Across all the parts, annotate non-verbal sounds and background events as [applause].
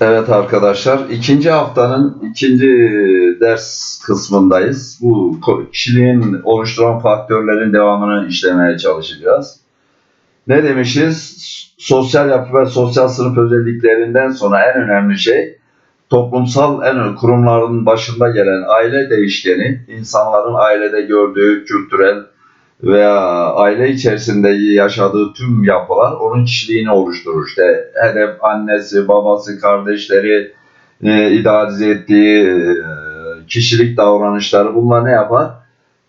Evet arkadaşlar, ikinci haftanın ikinci ders kısmındayız. Bu kişiliğin oluşturan faktörlerin devamını işlemeye çalışacağız. Ne demişiz? Sosyal yapı ve sosyal sınıf özelliklerinden sonra en önemli şey toplumsal en kurumların başında gelen aile değişkeni, insanların ailede gördüğü kültürel veya aile içerisinde yaşadığı tüm yapılar onun kişiliğini oluşturur. İşte hedef annesi, babası, kardeşleri, e, idealize ettiği e, kişilik davranışları bunlar ne yapar?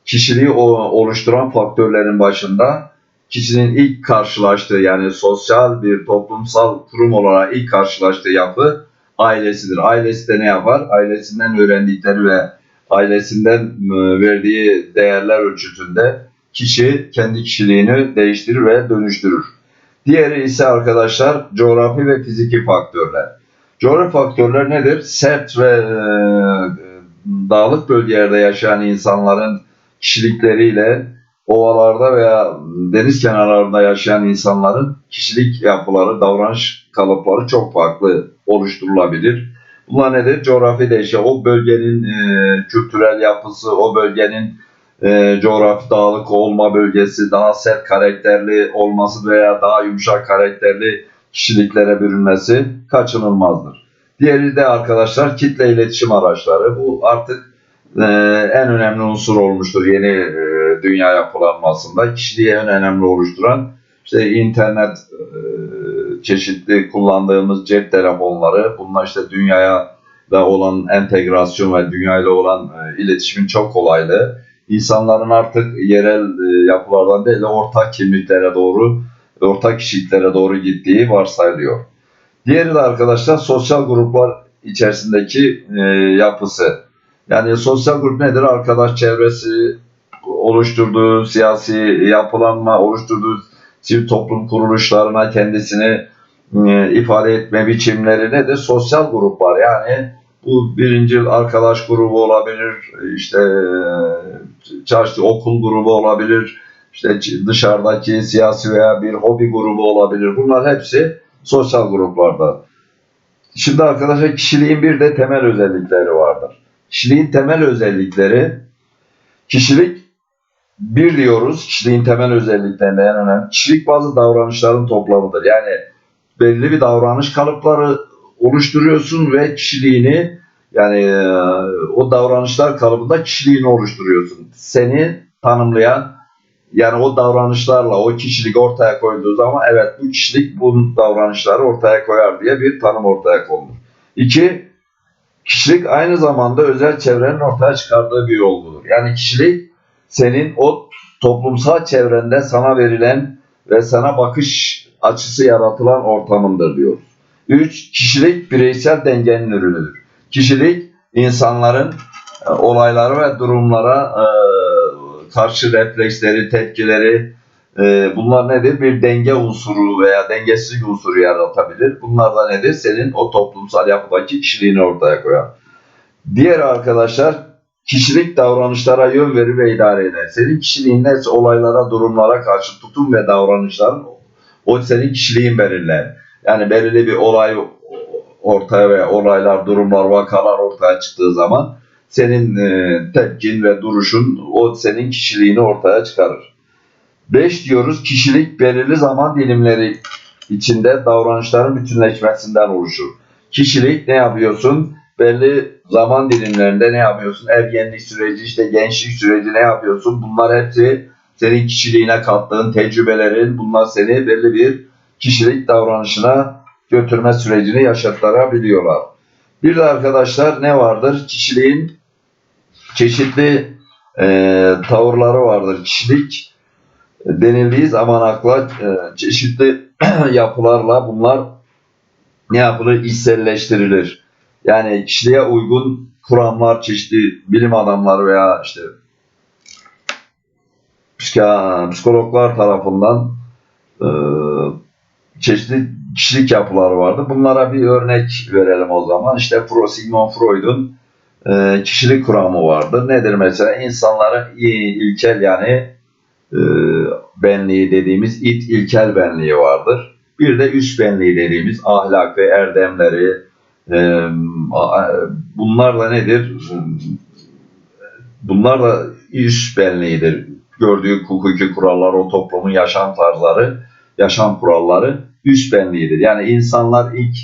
Kişiliği o- oluşturan faktörlerin başında kişinin ilk karşılaştığı yani sosyal bir toplumsal kurum olarak ilk karşılaştığı yapı ailesidir. Ailesi de ne yapar? Ailesinden öğrendikleri ve ailesinden e, verdiği değerler ölçütünde kişi kendi kişiliğini değiştirir ve dönüştürür. Diğeri ise arkadaşlar coğrafi ve fiziki faktörler. Coğrafi faktörler nedir? Sert ve e, dağlık bölgelerde yaşayan insanların kişilikleriyle ovalarda veya deniz kenarlarında yaşayan insanların kişilik yapıları, davranış kalıpları çok farklı oluşturulabilir. Bunlar nedir? Coğrafi değişim. O bölgenin e, kültürel yapısı, o bölgenin e, coğrafi dağlık olma bölgesi, daha sert karakterli olması veya daha yumuşak karakterli kişiliklere bürünmesi kaçınılmazdır. Diğeri de arkadaşlar kitle iletişim araçları. Bu artık e, en önemli unsur olmuştur yeni e, dünya yapılanmasında. Kişiliği en önemli oluşturan işte internet e, çeşitli kullandığımız cep telefonları, bunlar işte dünyaya da olan entegrasyon ve dünyayla olan e, iletişimin çok kolaylığı insanların artık yerel e, yapılardan değil de ortak kimliklere doğru, ortak kişiliklere doğru gittiği varsayılıyor. Diğeri de arkadaşlar sosyal gruplar içerisindeki e, yapısı. Yani sosyal grup nedir? Arkadaş çevresi, oluşturduğu siyasi yapılanma, oluşturduğu sivil toplum kuruluşlarına kendisini e, ifade etme biçimleri nedir? Sosyal gruplar yani bu birinci arkadaş grubu olabilir, işte çarşı okul grubu olabilir, işte dışarıdaki siyasi veya bir hobi grubu olabilir. Bunlar hepsi sosyal gruplarda. Şimdi arkadaşlar kişiliğin bir de temel özellikleri vardır. Kişiliğin temel özellikleri, kişilik bir diyoruz, kişiliğin temel özelliklerinden en önemli. Kişilik bazı davranışların toplamıdır. Yani belli bir davranış kalıpları oluşturuyorsun ve kişiliğini yani e, o davranışlar kalıbında kişiliğini oluşturuyorsun. Seni tanımlayan yani o davranışlarla o kişilik ortaya koyduğu zaman evet bu kişilik bu davranışları ortaya koyar diye bir tanım ortaya konur. İki, kişilik aynı zamanda özel çevrenin ortaya çıkardığı bir olgudur. Yani kişilik senin o toplumsal çevrende sana verilen ve sana bakış açısı yaratılan ortamındır diyoruz. Üç, kişilik bireysel dengenin ürünüdür. Kişilik insanların e, olaylara ve durumlara e, karşı refleksleri, tepkileri e, bunlar nedir? Bir denge unsuru veya dengesizlik unsuru yaratabilir. Bunlar da nedir? Senin o toplumsal yapıdaki kişiliğini ortaya koyar. Diğer arkadaşlar kişilik davranışlara yön verir ve idare eder. Senin kişiliğin neyse olaylara, durumlara karşı tutum ve davranışların o senin kişiliğin belirler. Yani belirli bir olay ortaya veya olaylar, durumlar, vakalar ortaya çıktığı zaman senin e, tepkin ve duruşun o senin kişiliğini ortaya çıkarır. 5 diyoruz kişilik belirli zaman dilimleri içinde davranışların bütünleşmesinden oluşur. Kişilik ne yapıyorsun? Belli zaman dilimlerinde ne yapıyorsun? Ergenlik süreci, işte gençlik süreci ne yapıyorsun? Bunlar hepsi senin kişiliğine kattığın tecrübelerin, bunlar seni belli bir kişilik davranışına götürme sürecini yaşatabiliyorlar. Bir de arkadaşlar ne vardır? Kişiliğin çeşitli e, tavırları vardır. Kişilik denildiği zaman akla e, çeşitli [clears throat] yapılarla bunlar ne yapılır? İçselleştirilir. Yani kişiliğe uygun kuramlar, çeşitli bilim adamları veya işte psikologlar tarafından e, çeşitli kişilik yapıları vardı. Bunlara bir örnek verelim o zaman. İşte Pro Sigmund Freud'un e, kişilik kuramı vardır. Nedir mesela? İnsanların ilkel yani e, benliği dediğimiz it ilkel benliği vardır. Bir de üst benliği dediğimiz ahlak ve erdemleri, E, bunlar da nedir? Bunlar da iş benliğidir. Gördüğü hukuki kurallar, o toplumun yaşam tarzları, yaşam kuralları üst benliğidir. Yani insanlar ilk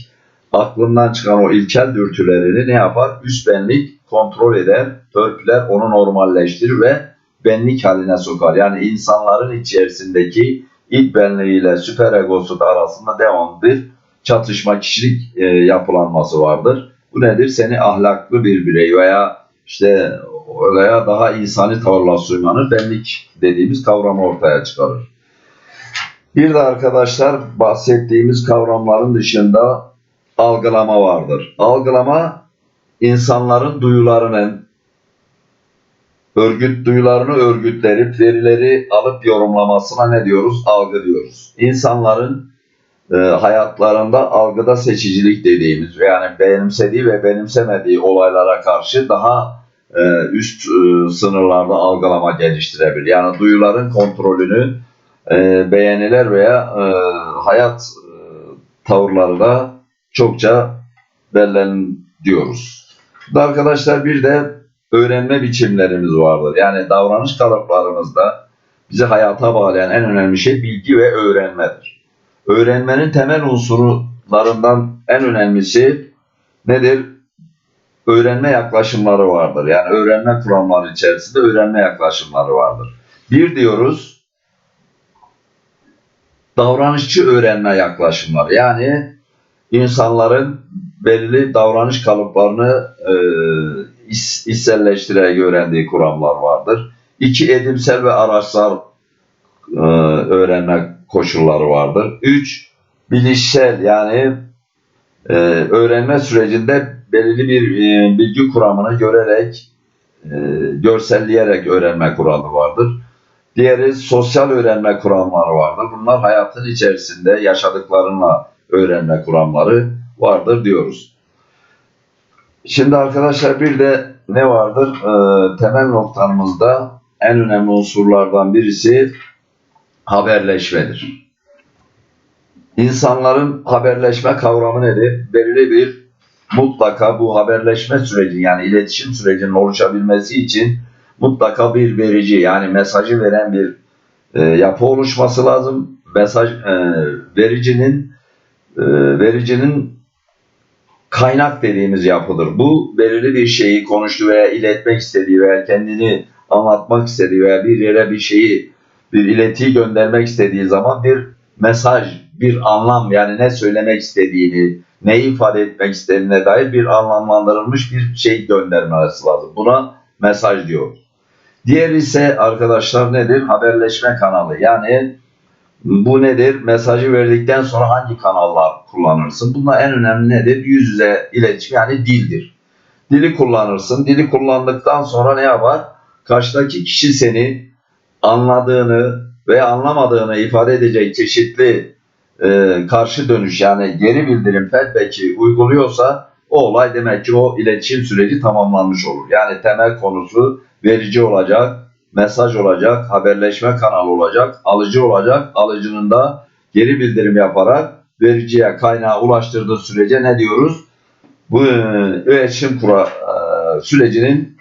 aklından çıkan o ilkel dürtülerini ne yapar? Üst benlik kontrol eder, törpüler, onu normalleştirir ve benlik haline sokar. Yani insanların içerisindeki ilk benliğiyle süper egosu da arasında devamlı çatışma, kişilik e, yapılanması vardır. Bu nedir? Seni ahlaklı bir birey veya işte veya daha insani tavırlar suymanı benlik dediğimiz kavramı ortaya çıkarır. Bir de arkadaşlar bahsettiğimiz kavramların dışında algılama vardır. Algılama insanların duyularının örgüt duyularını örgütlenip verileri alıp yorumlamasına ne diyoruz? Algı diyoruz. İnsanların e, hayatlarında algıda seçicilik dediğimiz yani benimsediği ve benimsemediği olaylara karşı daha e, üst e, sınırlarda algılama geliştirebilir. Yani duyuların kontrolünü e, beğeniler veya e, hayat e, tavırları da çokça bellen diyoruz. Burada arkadaşlar bir de öğrenme biçimlerimiz vardır. Yani davranış kalıplarımızda bizi hayata bağlayan en önemli şey bilgi ve öğrenmedir. Öğrenmenin temel unsurlarından en önemlisi nedir? Öğrenme yaklaşımları vardır. Yani öğrenme kuramları içerisinde öğrenme yaklaşımları vardır. Bir diyoruz davranışçı öğrenme yaklaşımları. Yani insanların belirli davranış kalıplarını e, içselleştirerek öğrendiği kuramlar vardır. İki edimsel ve araçsal e, öğrenme koşulları vardır. Üç bilişsel yani e, öğrenme sürecinde belirli bir e, bilgi kuramını görerek e, görselleyerek öğrenme kuralı vardır. Diğeri sosyal öğrenme kuramları vardır. Bunlar hayatın içerisinde yaşadıklarınla öğrenme kuramları vardır diyoruz. Şimdi arkadaşlar bir de ne vardır? Ee, temel noktamızda en önemli unsurlardan birisi haberleşmedir. İnsanların haberleşme kavramı nedir? Belirli bir mutlaka bu haberleşme süreci yani iletişim sürecinin oluşabilmesi için mutlaka bir verici yani mesajı veren bir e, yapı oluşması lazım. Mesaj e, vericinin e, vericinin kaynak dediğimiz yapıdır. Bu belirli bir şeyi konuştu veya iletmek istediği veya kendini anlatmak istediği veya bir yere bir şeyi bir iletiyi göndermek istediği zaman bir mesaj, bir anlam yani ne söylemek istediğini, neyi ifade etmek istediğine dair bir anlamlandırılmış bir şey göndermesi lazım. Buna mesaj diyor. Diğer ise arkadaşlar nedir? Haberleşme kanalı. Yani bu nedir? Mesajı verdikten sonra hangi kanallar kullanırsın? Bunlar en önemli nedir? Yüz yüze iletişim yani dildir. Dili kullanırsın. Dili kullandıktan sonra ne yapar? Karşıdaki kişi seni anladığını veya anlamadığını ifade edecek çeşitli e, karşı dönüş yani geri bildirim feedback'i uyguluyorsa o olay demek ki o iletişim süreci tamamlanmış olur. Yani temel konusu verici olacak, mesaj olacak, haberleşme kanalı olacak, alıcı olacak. Alıcının da geri bildirim yaparak vericiye kaynağı ulaştırdığı sürece ne diyoruz? Bu e, iletişim kura, e, sürecinin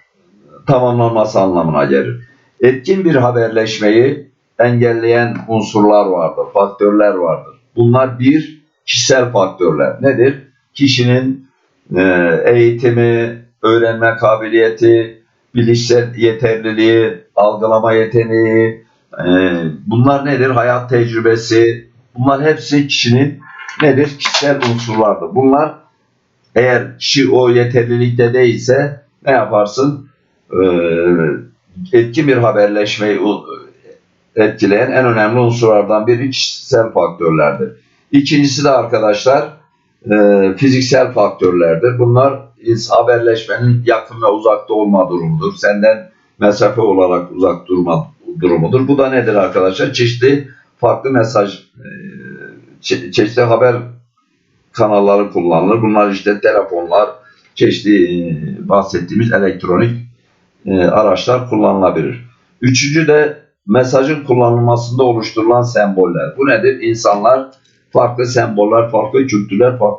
tamamlanması anlamına gelir. Etkin bir haberleşmeyi engelleyen unsurlar vardır, faktörler vardır. Bunlar bir, kişisel faktörler. Nedir? Kişinin eğitimi, öğrenme kabiliyeti, bilişsel yeterliliği, algılama yeteneği, e, bunlar nedir? Hayat tecrübesi, bunlar hepsi kişinin nedir? Kişisel unsurlardır. Bunlar eğer kişi o yeterlilikte değilse ne yaparsın? E, etkin bir haberleşmeyi etkileyen en önemli unsurlardan biri kişisel faktörlerdir. İkincisi de arkadaşlar e, fiziksel faktörlerdir. Bunlar haberleşmenin yakın ve uzakta olma durumudur. Senden mesafe olarak uzak durma durumudur. Bu da nedir arkadaşlar? Çeşitli farklı mesaj, e, çe- çeşitli haber kanalları kullanılır. Bunlar işte telefonlar, çeşitli e, bahsettiğimiz elektronik e, araçlar kullanılabilir. Üçüncü de mesajın kullanılmasında oluşturulan semboller. Bu nedir? İnsanlar farklı semboller, farklı kültürler, farklı